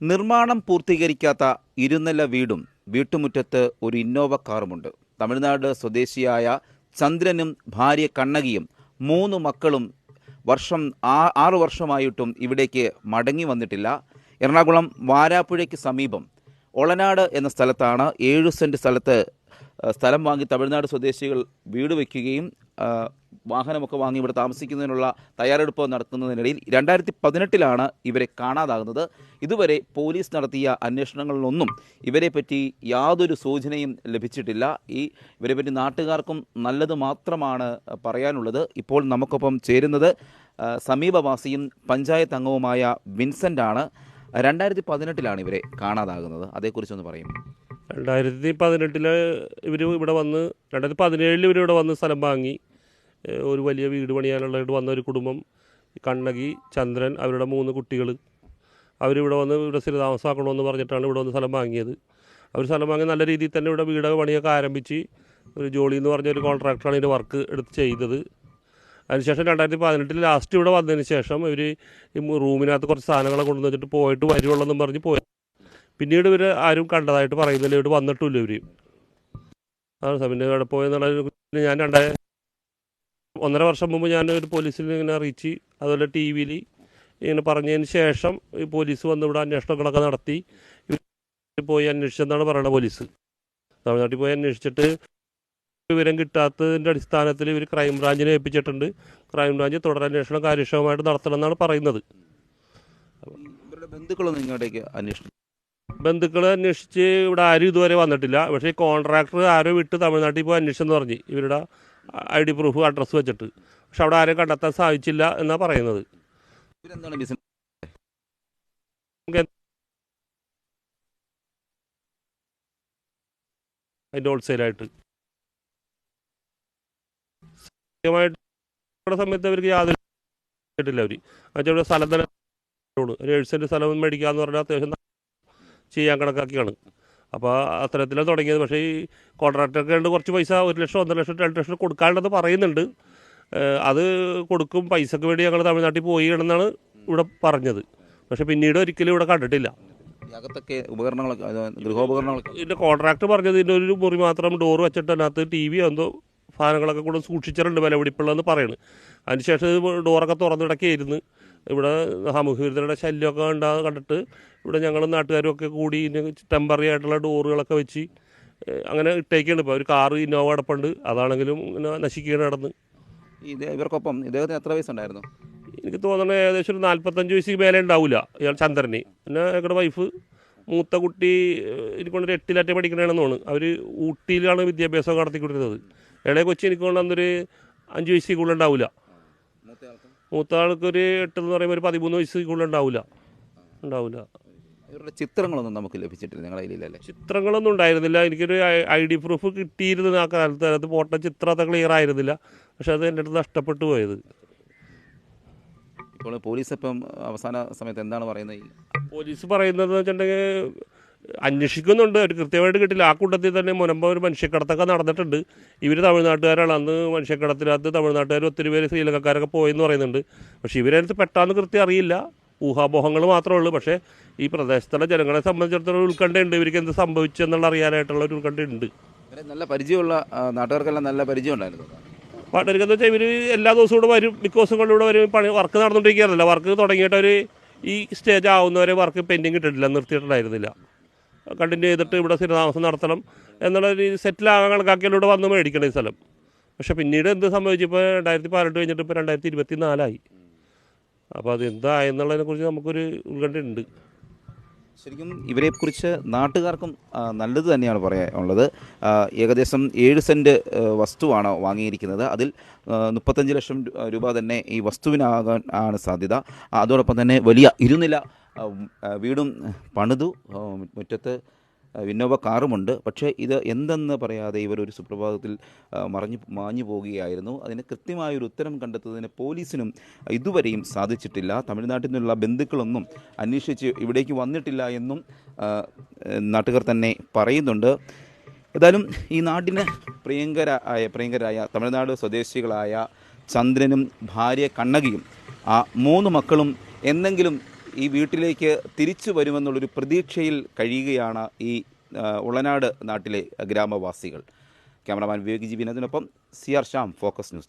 നിർമ്മാണം പൂർത്തീകരിക്കാത്ത ഇരുനില വീടും വീട്ടുമുറ്റത്ത് ഒരു ഇന്നോവ കാറുമുണ്ട്. തമിഴ്നാട് സ്വദേശിയായ ചന്ദ്രനും ഭാര്യ കണ്ണകിയും മൂന്ന് മക്കളും വർഷം ആറ് വർഷമായിട്ടും ഇവിടേക്ക് മടങ്ങി വന്നിട്ടില്ല. എറണാകുളം വാരാപ്പുഴയ്ക്ക് സമീപം ഒളനാട് എന്ന സ്ഥലത്താണ് ഏഴു സെന്റ് സ്ഥലത്ത് സ്ഥലം വാങ്ങി തമിഴ്നാട് സ്വദേശികൾ വീട് വയ്ക്കുകയും വാഹനമൊക്കെ വാങ്ങി ഇവിടെ താമസിക്കുന്നതിനുള്ള തയ്യാറെടുപ്പ് നടത്തുന്നതിനിടയിൽ രണ്ടായിരത്തി പതിനെട്ടിലാണ് ഇവരെ കാണാതാകുന്നത്. ഇതുവരെ പോലീസ് നടത്തിയ അന്വേഷണങ്ങളിലൊന്നും ഇവരെ പറ്റി യാതൊരു സൂചനയും ലഭിച്ചിട്ടില്ല. ഈ ഇവരെ പറ്റി നാട്ടുകാർക്കും നല്ലത് മാത്രമാണ് പറയാനുള്ളത്. ഇപ്പോൾ നമുക്കൊപ്പം ചേരുന്നത് സമീപവാസിയും പഞ്ചായത്ത് അംഗവുമായ വിൻസെന്റ് ആണ് രണ്ടായിരത്തി പതിനെട്ടിലാണ് ഇവരെ കാണാതാകുന്നത്. അതേക്കുറിച്ചൊന്ന് പറയും. രണ്ടായിരത്തി പതിനെട്ടിൽ ഇവർ ഇവിടെ വന്ന് രണ്ടായിരത്തി പതിനേഴിൽ ഇവർ ഇവിടെ വന്ന് സ്ഥലം വാങ്ങി. ഒരു വലിയ വീട് പണിയാനുള്ളതായിട്ട് വന്ന ഒരു കുടുംബം കണ്ണകി ചന്ദ്രൻ അവരുടെ മൂന്ന് കുട്ടികൾ അവരിവിടെ വന്ന് ഇവിടെ സ്ഥിരതാമസമാക്കണമെന്ന് പറഞ്ഞിട്ടാണ് ഇവിടെ വന്ന് സ്ഥലം വാങ്ങിയത്. അവർ സ്ഥലം വാങ്ങി നല്ല രീതിയിൽ തന്നെ ഇവിടെ വീട് പണിയൊക്കെ ആരംഭിച്ച് ഒരു ജോളി എന്ന് പറഞ്ഞ ഒരു കോൺട്രാക്ടറാണ് ഇതിന്റെ വർക്ക് എടുത്ത് ചെയ്തത്. അതിനുശേഷം രണ്ടായിരത്തി പതിനെട്ടിൽ ലാസ്റ്റ് ഇവിടെ വന്നതിന് ശേഷം ഇവർ റൂമിനകത്ത് കുറച്ച് സാധനങ്ങളൊക്കെ കൊണ്ടുവന്ന് വെച്ചിട്ട് പോയിട്ട് വരുവുള്ളെന്നും പറഞ്ഞ് പോയി. പിന്നീട് ഇവർ ആരും കണ്ടതായിട്ട് പറയുന്നില്ല. ഇവിടെ വന്നിട്ടില്ല ഇവർ അതാണ് പിന്നെ ഇവിടെ പോയെന്നുള്ള ഞാൻ രണ്ടായ ഒന്നര വർഷം മുമ്പ് ഞാൻ ഒരു പോലീസിൽ ഇങ്ങനെ അറിയിച്ച് അതുപോലെ ടി വിയിൽ ഇങ്ങനെ പറഞ്ഞതിന് ശേഷം ഈ പോലീസ് വന്ന് ഇവിടെ അന്വേഷണങ്ങളൊക്കെ നടത്തി. പോയി അന്വേഷിച്ചെന്നാണ് പറയുന്നത് പോലീസ്. തമിഴ്നാട്ടിൽ പോയി അന്വേഷിച്ചിട്ട് വിവരം കിട്ടാത്തതിന്റെ അടിസ്ഥാനത്തിൽ ഇവർ ക്രൈംബ്രാഞ്ചിനെ ഏൽപ്പിച്ചിട്ടുണ്ട്. ക്രൈംബ്രാഞ്ച് തുടരന്വേഷണം കാര്യക്ഷമമായിട്ട് നടത്തണമെന്നാണ് പറയുന്നത്. ബന്ധുക്കളൊന്നും ഇങ്ങോട്ടേക്ക് അന്വേഷിച്ചു ബന്ധുക്കളെ അന്വേഷിച്ച് ഇവിടെ ആരും ഇതുവരെ വന്നിട്ടില്ല. പക്ഷേ ഈ കോൺട്രാക്ടർ ആരോ വിട്ട് തമിഴ്നാട്ടിൽ പോയി അന്വേഷിച്ചെന്ന് പറഞ്ഞ് ഇവരുടെ ഐ ഡി പ്രൂഫ് അഡ്രസ്സ് വെച്ചിട്ട്. പക്ഷെ അവിടെ ആരെയും കണ്ടെത്താൻ സാധിച്ചില്ല എന്നാണ് പറയുന്നത്. അതിന്റെ ഹോൾസെയിലായിട്ട്. സത്യമായിട്ട് സമയത്ത് അവർക്ക് യാതൊരു അവർ എന്നുവെച്ചാൽ ഇവിടെ സ്ഥലം തന്നെ ഒരു ഏഴ് സ്ഥലം മേടിക്കുക എന്ന് പറഞ്ഞാൽ അത്യാവശ്യം ചെയ്യാൻ കണക്കാക്കിയാണ്. അപ്പോൾ അത്തരത്തിലാണ് തുടങ്ങിയത്. പക്ഷേ ഈ കോൺട്രാക്ടർക്ക് ഉണ്ട് കുറച്ച് പൈസ ഒരു ലക്ഷം ഒന്നര ലക്ഷം രണ്ട് ലക്ഷം കൊടുക്കാനുണ്ടെന്ന് പറയുന്നുണ്ട്. അത് കൊടുക്കും. പൈസക്ക് വേണ്ടി ഞങ്ങൾ തമിഴ്നാട്ടിൽ പോയി എന്നാണ് ഇവിടെ പറഞ്ഞത്. പക്ഷെ പിന്നീട് ഒരിക്കലും ഇവിടെ കണ്ടിട്ടില്ല. ഈ അകത്തൊക്കെ ഉപകരണങ്ങളൊക്കെ അത് ഗൃഹോപകരണങ്ങളൊക്കെ? ഇതിന്റെ കോൺട്രാക്ട് പറഞ്ഞത് ഇതിന്റെ ഒരു മുറി മാത്രം ഡോർ വെച്ചിട്ട് അതിനകത്ത് ടി വി എന്തോ സാധനങ്ങളൊക്കെ കൂടെ സൂക്ഷിച്ചിട്ടുണ്ട് വില പിടിപ്പുള്ളതെന്ന് പറയുന്നത് അതിനുശേഷം ഡോറൊക്കെ തുറന്നിടക്കായിരുന്നു. ഇവിടെ സാമൂഹ്യ വിരുദ്ധരുടെ ശല്യമൊക്കെ ഉണ്ടാ കണ്ടിട്ട് ഇവിടെ ഞങ്ങൾ നാട്ടുകാരൊക്കെ കൂടി ടെമ്പററി ആയിട്ടുള്ള ഡോറുകളൊക്കെ വെച്ച് അങ്ങനെ ഇട്ടേക്കാണ്. ഇപ്പോൾ ഒരു കാറ് ഇന്നോവ അടപ്പുണ്ട്. അതാണെങ്കിലും ഇങ്ങനെ നശിക്കുകയാണ് നടന്ന്. ഇത് ഇവർക്കൊപ്പം ഇദ്ദേഹത്തിന് എത്ര വയസ്സുണ്ടായിരുന്നു? എനിക്ക് തോന്നുന്നത് ഏകദേശം ഒരു നാൽപ്പത്തഞ്ച് വയസ്സിൽ മേലെ ഉണ്ടാവില്ല ഇയാൾ ചന്ദ്രന്. പിന്നെ ഞങ്ങളുടെ വൈഫ് മൂത്ത കുട്ടി എനിക്കൊണ്ടൊരു എട്ടിലാറ്റം പഠിക്കണമെന്ന് തോന്നുന്നു. അവർ ഊട്ടിയിലാണ് വിദ്യാഭ്യാസം നടത്തിക്കൊണ്ടിരുന്നത്. ഇളയ കൊച്ചി എനിക്ക് കൊണ്ട് അന്നൊരു അഞ്ച് വയസ്സിൽ കൂടുതൽ ഉണ്ടാവില്ല മൂത്ത ആൾക്കൊരു എട്ടെന്ന് പറയുമ്പോൾ ഒരു പതിമൂന്ന് വയസ്സ് കൂടുതൽ ഉണ്ടാവില്ല ഉണ്ടാവില്ല ഇവരുടെ ചിത്രങ്ങളൊന്നും നമുക്ക് ലഭിച്ചിട്ടില്ല നിങ്ങളുടെ കയ്യിലല്ലേ ചിത്രങ്ങളൊന്നും ഉണ്ടായിരുന്നില്ല. എനിക്കൊരു ഐ ഡി പ്രൂഫ് കിട്ടിയിരുന്നു ആ കാലത്ത്. അതിനകത്ത് ഫോട്ടോ ചിത്രം അത്ര ക്ലിയർ ആയിരുന്നില്ല. പക്ഷെ അത് എന്റെ അടുത്ത് നഷ്ടപ്പെട്ടു പോയത്. ഇപ്പോൾ പോലീസ് ഇപ്പം അവസാന സമയത്ത് എന്താണ് പറയുന്നത്? പോലീസ് പറയുന്നത് വെച്ചിട്ടുണ്ടെങ്കിൽ അന്വേഷിക്കുന്നുണ്ട്. അവർ കൃത്യമായിട്ട് കിട്ടില്ല. ആ കൂട്ടത്തിൽ തന്നെ മുനമ്പ ഒരു മനുഷ്യക്കടത്തൊക്കെ നടന്നിട്ടുണ്ട്. ഇവർ തമിഴ്നാട്ടുകാരാണ്. അന്ന് മനുഷ്യക്കടത്തിനകത്ത് തമിഴ്നാട്ടുകാർ ഒത്തിരി പേര് ശ്രീലങ്കക്കാരൊക്കെ പോയെന്ന് പറയുന്നുണ്ട്. പക്ഷേ ഇവരടുത്ത് പെട്ടെന്ന് കൃത്യം അറിയില്ല. ഊഹാപോഹങ്ങൾ മാത്രമേ ഉള്ളൂ. പക്ഷേ ഈ പ്രദേശത്തുള്ള ജനങ്ങളെ സംബന്ധിച്ചിടത്തോളം ഉത്കണ്ഠയുണ്ട് ഇവർക്ക് എന്ത് സംഭവിച്ചു എന്നുള്ള അറിയാനായിട്ടുള്ള ഒരു ഉത്കണ്ഠയുണ്ട് നല്ല പരിചയമുള്ള നാട്ടുകാർക്കെല്ലാം നല്ല പരിചയം ഉണ്ടായിരുന്നു. പാട്ടരിക്കെന്ന് വെച്ചാൽ ഇവർ എല്ലാ ദിവസവും ഇവിടെ വരും. മിക്ക ദിവസം കൊണ്ട് ഇവിടെ വരും. പണി വർക്ക് നടന്നുകൊണ്ടിരിക്കുകയായിരുന്നില്ല. വർക്ക് തുടങ്ങിയിട്ട് അവർ ഈ സ്റ്റേജ് ആവുന്നവരെ വർക്ക് പെൻഡിങ് ഇട്ടിട്ടില്ല. നിർത്തിയിട്ടുണ്ടായിരുന്നില്ല. കണ്ടിന്യൂ ചെയ്തിട്ട് ഇവിടെ സ്ഥിരതാമസം നടത്തണം എന്നുള്ള ഒരു സെറ്റിലാകാൻ കണക്കാക്കിയാലും ഇവിടെ വന്ന് മേടിക്കണം ഈ സ്ഥലം. പക്ഷെ പിന്നീട് എന്ത് സംഭവിച്ചു? ഇപ്പോൾ രണ്ടായിരത്തി പതിനെട്ട് കഴിഞ്ഞിട്ട് ഇപ്പോൾ രണ്ടായിരത്തി ഇരുപത്തി നാലായി അപ്പോൾ അത് എന്തായെന്നുള്ളതിനെ കുറിച്ച് നമുക്കൊരു ഉത്കണ്ഠയുണ്ട് ശരിക്കും ഇവരെക്കുറിച്ച് നാട്ടുകാർക്കും നല്ലത് തന്നെയാണ് പറയാനുള്ളത് ഏകദേശം ഏഴ് സെന്റ് വസ്തുവാണ് വാങ്ങിയിരിക്കുന്നത്. അതിൽ മുപ്പത്തഞ്ച് ലക്ഷം രൂപ തന്നെ ഈ വസ്തുവിനാകാൻ ആണ് സാധ്യത. അതോടൊപ്പം തന്നെ വലിയ ഇരുനില വീടും പണിതു. മുറ്റത്ത് വിന്നോവ കാറുമുണ്ട്. പക്ഷേ ഇത് എന്തെന്ന് പറയാതെ ഇവർ ഒരു സുപ്രഭാതത്തിൽ മറഞ്ഞു മാഞ്ഞു പോവുകയായിരുന്നു. അതിന് കൃത്യമായൊരു ഉത്തരം കണ്ടെത്തുന്നതിന് പോലീസിനും ഇതുവരെയും സാധിച്ചിട്ടില്ല. തമിഴ്നാട്ടിൽ നിന്നുള്ള ബന്ധുക്കളൊന്നും അന്വേഷിച്ച് ഇവിടേക്ക് വന്നിട്ടില്ല എന്നും നാട്ടുകാർ തന്നെ പറയുന്നുണ്ട്. ഏതായാലും ഈ നാടിന് പ്രിയങ്കരായ പ്രിയങ്കരായ തമിഴ്നാട് സ്വദേശികളായ ചന്ദ്രനും ഭാര്യ കണ്ണകിയും ആ മൂന്ന് മക്കളും എന്തെങ്കിലും ഈ വീട്ടിലേക്ക് തിരിച്ചു വരുമെന്നുള്ളൊരു പ്രതീക്ഷയിൽ കഴിയുകയാണ് ഈ ഉളനാട് നാട്ടിലെ ഗ്രാമവാസികൾ. Cameraman Vivek G. വിനോദിനൊപ്പം C R Sham focus news